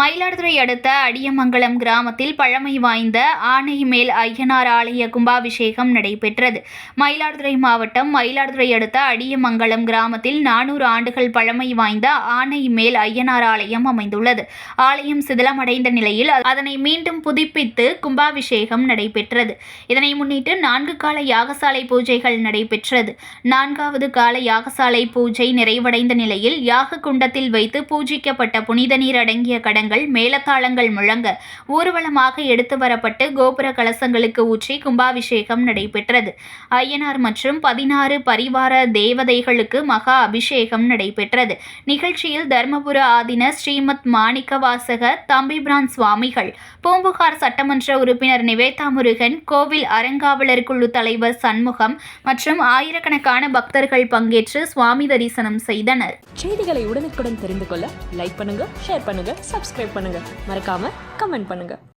மயிலாடுதுறை அடுத்த அடியமங்கலம் கிராமத்தில் பழமை வாய்ந்த ஆனைமேல் ஐயனார் ஆலய கும்பாபிஷேகம் நடைபெற்றது. மயிலாடுதுறை மாவட்டம் மயிலாடுதுறை அடுத்த அடியமங்கலம் கிராமத்தில் நானூறு ஆண்டுகள் பழமை வாய்ந்த ஆனைமேல் ஐயனார் ஆலயம் அமைந்துள்ளது. ஆலயம் சிதிலமடைந்த நிலையில் அதனை மீண்டும் புதுப்பித்து கும்பாபிஷேகம் நடைபெற்றது. இதனை முன்னிட்டு நான்கு கால யாகசாலை பூஜைகள் நடைபெற்றது. நான்காவது கால யாகசாலை பூஜை நிறைவடைந்த நிலையில் யாக குண்டத்தில் வைத்து பூஜிக்கப்பட்ட புனித நீர் அடங்கிய கடங்கள் மேலத்தாளங்கள் முழங்க ஊர்வலமாக எடுத்து வரப்பட்டு கோபுர கலசங்களுக்கு ஊற்றி கும்பாபிஷேகம் நடைபெற்றது. ஐயனார் மற்றும் பதினாறு பரிவார தேவதைகளுக்கு மகா அபிஷேகம் நடைபெற்றது. நிகழ்ச்சியில் தர்மபுர ஆதின ஸ்ரீமத் மாணிக்கவாசக தம்பிபிரான் சுவாமிகள் பூம்புகார் சட்டமன்ற உறுப்பினர் நிவேதா முருகன் கோவில் அறங்காவலர் குழு தலைவர் சண்முகம் மற்றும் ஆயிரக்கணக்கான பக்தர்கள் பங்கேற்று சுவாமி தரிசனம் செய்தனர். செய்திகளை உடனுக்குடன் தெரிந்து கொள்ள லைக் பண்ணுங்க ஷேர் பண்ணுங்க சப்ஸ்கிரைப் பண்ணுங்க. மறக்காம கமெண்ட் பண்ணுங்க.